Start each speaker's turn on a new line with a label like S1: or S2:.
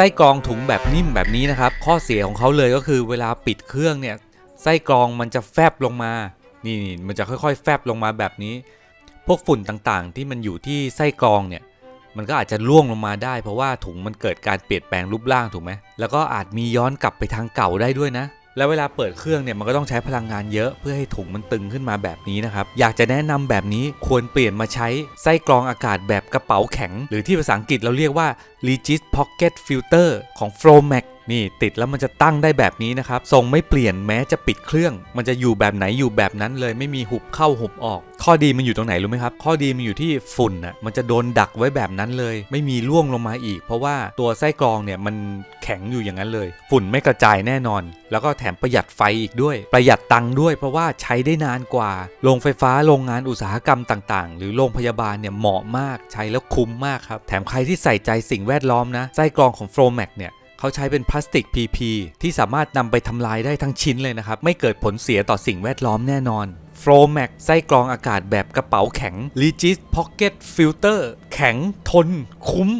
S1: ส้กรองถุงแบบนิ่มแบบนี้นะครับ ข้อเสียของเขาเลยก็คือเวลาปิดเครื่องเนี่ยไส้กรองมันจะแฟบลงมา นี่นมันจะค่อยๆ แฟบลงมาแบบนี้ พวกฝุ่นต่างๆ ที่มันอยู่ที่ไส้กรองเนี่ยมันก็อาจจะร่วงลงมาได้ เพราะว่าถุงมันเกิดการเปลี่ยนแปลงรูปร่างถูกไหมแล้วก็อาจมีย้อนกลับไปทางเก่าได้ด้วยนะ แล้วเวลาเปิดเครื่องเนี่ยมันก็ต้องใช้พลังงานเยอะเพื่อให้ถุงมันตึงขึ้นมาแบบนี้นะครับ อยากจะแนะนำแบบนี้ควรเปลี่ยนมาใช้ไส้กรองอากาศแบบกระเป๋าแข็ง หรือที่ภาษาอังกฤษเราเรียกว่า Regis Pocket Filter ของ Flomax นี่ติดแล้วมันจะตั้งได้แบบนี้นะครับทรงไม่เปลี่ยนแม้จะปิดเครื่อง มันจะอยู่แบบไหนอยู่แบบนั้นเลยไม่มีหุบเข้าหุบออก ข้อดีมันอยู่ตรงไหนรู้ไหมครับ ข้อดีมันอยู่ที่ฝุ่นอะมันจะโดนดักไว้แบบนั้นเลย ไม่มีร่วงลงมาอีก เพราะว่าตัวไส้กรองเนี่ยมันแข็งอยู่อย่างนั้นเลย ฝุ่นไม่กระจายแน่นอน แล้วก็แถมประหยัดไฟอีกด้วย ประหยัดตังค์ด้วย เพราะว่าใช้ได้นานกว่าโรงไฟฟ้าโรงงานอุตสาหกรรมต่างๆ หรือโรงพยาบาลเนี่ยเหมาะมากใช้แล้วคุ้มมากครับแถมใครที่ใส่ใจสิ่งแวดล้อมนะไส้กรองของ f l o m a x เนี่ย เขาใช้เป็นพลาสติก PP ที่สามารถนำไปทำลายได้ทั้งชิ้นเลยนะครับ ไม่เกิดผลเสียต่อสิ่งแวดล้อมแน่นอน f l o m a x ไส้กรองอากาศแบบกระเป๋าแข็ง Regis Pocket Filter แข็งทน คุ้ม